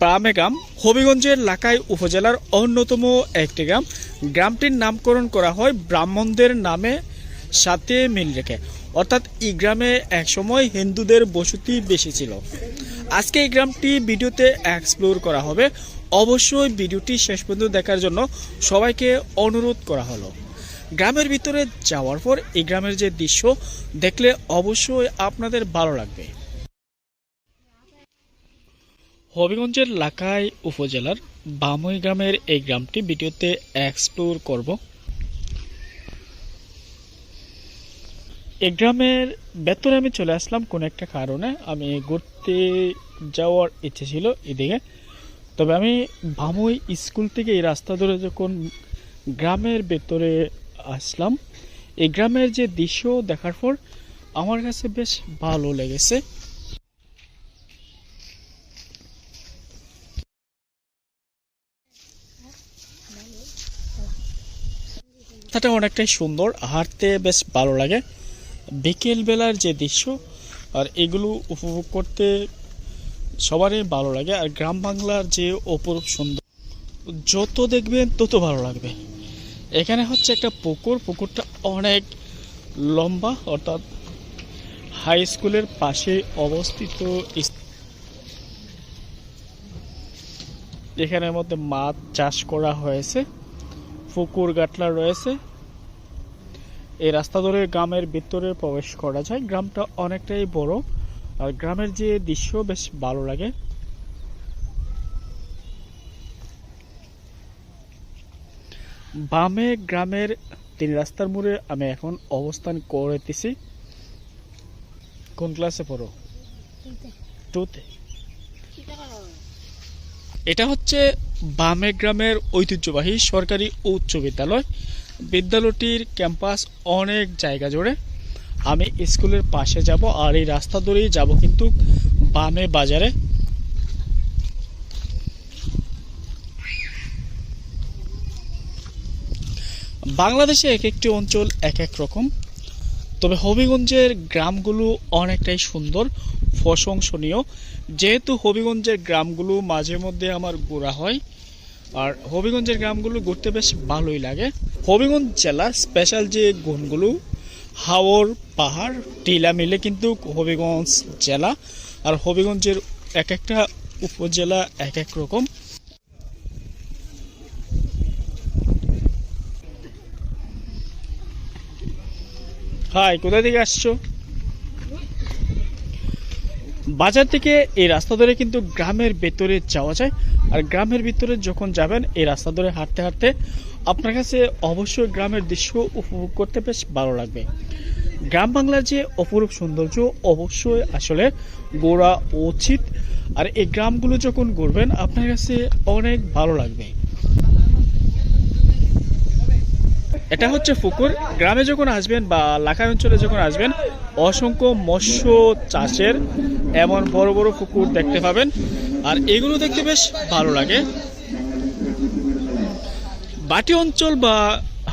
ব্রামেগ্রাম হবিগঞ্জের লাকাই উপজেলার অন্যতম একটি গ্রাম। গ্রামটির নামকরণ করা হয় ব্রাহ্মণদের নামে সাথে মিল রেখে। অর্থাৎ এই গ্রামে একসময় হিন্দুদের বসতি বেশি ছিল। আজকে এই গ্রামটি ভিডিওতে এক্সপ্লোর করা হবে। অবশ্যই ভিডিওটি শেষ পর্যন্ত দেখার জন্য সবাইকে অনুরোধ করা হলো। গ্রামের ভিতরে যাওয়ার পর এই গ্রামের যে দৃশ্য, দেখলে অবশ্যই আপনাদের ভালো লাগবে। হবিগঞ্জের লাকাই উপজেলার বামই গ্রামের এই গ্রামটি ভিডিওতে এক্সপ্লোর করব। এই গ্রামের ভেতরে আমি চলে আসলাম কোনো একটা কারণে। আমি ঘুরতে যাওয়ার ইচ্ছে ছিল এদিকে। তবে আমি বামই স্কুল থেকে এই রাস্তা ধরে যখন গ্রামের ভেতরে আসলাম, এই গ্রামের যে দৃশ্য দেখার পর আমার কাছে বেশ ভালো লেগেছে। রাস্তাটা অনেকটাই সুন্দর, হাঁটতে বেশ ভালো লাগে। বিকেল বেলার যে দৃশ্য, আর এগুলো উপভোগ করতে সবারই ভালো লাগে। আর গ্রাম বাংলার যে অপরূপ সুন্দর, যত দেখবেন তত ভালো লাগবে। এখানে হচ্ছে একটা পুকুর, পুকুরটা অনেক লম্বা, অর্থাৎ হাই স্কুলের পাশে অবস্থিত এখানের মধ্যে মাছ চাষ করা হয়েছে। পুকুর গাটলা রয়েছে। এই রাস্তা ধরে গ্রামের ভিতরে প্রবেশ করা যায়। গ্রামটা অনেকটাই বড়। আর গ্রামের যে দৃশ্য বেশ ভালো লাগে। বামে গ্রামের তিন রাস্তার মোড়ে আমি এখন অবস্থান করতেছি। কোন ক্লাসে পড়ো? টুতে। এটা হচ্ছে বামে গ্রামের ঐতিহ্যবাহী সরকারি উচ্চ বিদ্যালয়। বিদ্যালয়টির ক্যাম্পাস অনেক জায়গা জুড়ে। আমি স্কুলের পাশে যাব আর এই রাস্তা ধরেই যাব কিন্তু বামে বাজারে। বাংলাদেশে এক একটি অঞ্চল এক এক রকম। তবে হবিগঞ্জের গ্রামগুলো অনেকটাই সুন্দর, প্রশংসনীয়। যেহেতু হবিগঞ্জের গ্রামগুলো মাঝে মধ্যে আমার ঘোরা হয়, আর হবিগঞ্জের গ্রামগুলো ঘুরতে বেশ ভালোই লাগে। হবিগঞ্জ জেলার স্পেশাল যে গুণগুলো, হাওর, পাহাড়, টিলা মিলে কিন্তু হবিগঞ্জ জেলা, আর হবিগঞ্জের এক একটা উপজেলা এক এক রকম। হাই কোথা থেকে আসছো? বাজার থেকে এই রাস্তা ধরে কিন্তু গ্রামের ভেতরে যাওয়া যায়। আর গ্রামের ভিতরে যখন যাবেন, এই রাস্তা ধরে হাঁটতে হাঁটতে আপনার কাছে অবশ্যই গ্রামের দৃশ্য উপভোগ করতে বেশ ভালো লাগবে। গ্রাম বাংলার যে অপরূপ সৌন্দর্য অবশ্যই আসলে গোড়া উচিত। আর এই গ্রামগুলো যখন ঘুরবেন আপনার কাছে অনেক ভালো লাগবে। এটা হচ্ছে পুকুর গ্রামে যখন আসবেন বা লাখাই অঞ্চলে যখন আসবেন, অসংখ্য মৎস্য চাষের এমন বড় বড় পুকুর দেখতে পাবেন। আর এগুলো দেখতে বেশ ভালো লাগে। বাটি অঞ্চল বা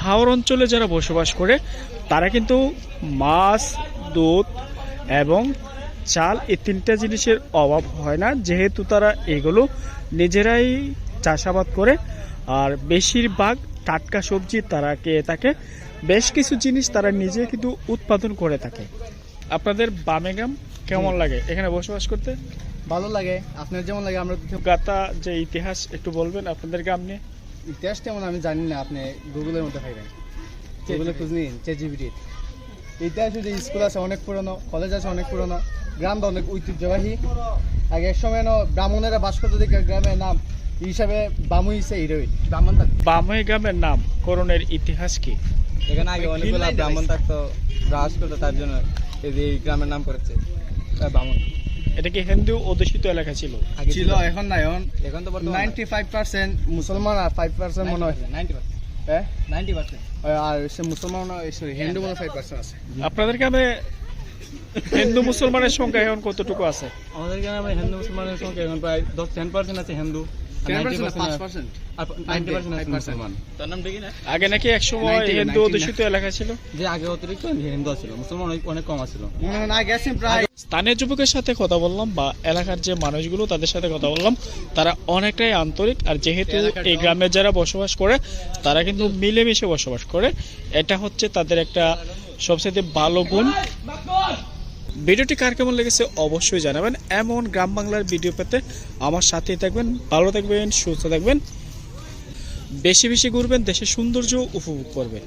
হাওর অঞ্চলে যারা বসবাস করে, তারা কিন্তু মাছ, দুধ এবং চাল এই তিনটা জিনিসের অভাব হয় না। যেহেতু তারা এগুলো নিজেরাই চাষাবাদ করে, আর বেশিরভাগ টাটকা সবজি তারা খেয়ে থাকে বেশ কিছু জিনিস তারা নিজে কিন্তু উৎপাদন করে থাকে। আপনাদের বামেগ্রাম কেমন লাগে? এখানে বসবাস করতে? ভালো লাগে। আপনার যেমন লাগে আমরা গাতা যে ইতিহাস একটু বলবেন আপনাদের গ্রাম নিয়ে। ইতিহাস তেমন আমি জানি না আপনি গুগলের মধ্যে পাইবেন। গুগলে খুঁজ নিন চেজিবিটির ইতিহাস যে স্কুল আছে অনেক পুরনো কলেজ আছে অনেক পুরনো গ্রামটা অনেক ঐতিহ্যবাহী। আগে এক সময় ব্রাহ্মণেরা বাস করতে দেখে গ্রামের নাম হিসাবে বামু হিসে হিরোই ব্রাহ্মণ থাকতো বামই গ্রামের নাম করণের ইতিহাস কি? এখানে আগে অনেকগুলো ব্রাহ্মণ থাকতো করতো তার জন্য এই গ্রামের নাম করেছে বামুন। এটা কি হিন্দু অধ্যুষিত এলাকা ছিল? ছিল এখন নাই এখন এখন তো নাইনটি ফাইভ পার্সেন্ট মুসলমান আর ফাইভ পার্সেন্ট মনে হয়। হ্যাঁ? নাইনটি পার্সেন্ট আর সে মুসলমান সরি হিন্দু মনে ফাইভ পার্সেন্ট আছে। আপনাদের গ্রামে হিন্দু মুসলমানের সংখ্যা এখন কতটুকু আছে? আমাদের গ্রামে হিন্দু মুসলমানের সংখ্যা এখন প্রায় দশ টেন পার্সেন্ট আছে হিন্দু। টেন পার্সেন্ট 90% পাঁচ পার্সেন্ট আর 90% আছে মুসলমান তার নাম দেখি না? আগে নাকি একসময় 90, হিন্দু অধ্যুষিত এলাকা ছিল? যে আগে অতিরিক্ত হিন্দু ছিল মুসলমান অনেক অনেক কম ছিল না গেছেন প্রায় স্থানীয় যুবকের সাথে কথা বললাম বা এলাকার যে মানুষগুলো তাদের সাথে কথা বললাম তারা অনেকটাই আন্তরিক। আর যেহেতু এই গ্রামে যারা বসবাস করে তারা কিন্তু মিলেমিশে বসবাস করে। এটা হচ্ছে তাদের একটা সবচেয়ে ভালো গুণ। ভিডিওটি কার কেমন লেগেছে অবশ্যই জানাবেন। এমন গ্রাম বাংলার ভিডিও পেতে আমার সাথেই থাকবেন, ভালো থাকবেন, সুস্থ থাকবেন। বেশি বেশি ঘুরবেন, দেশের সৌন্দর্য উপভোগ করবেন।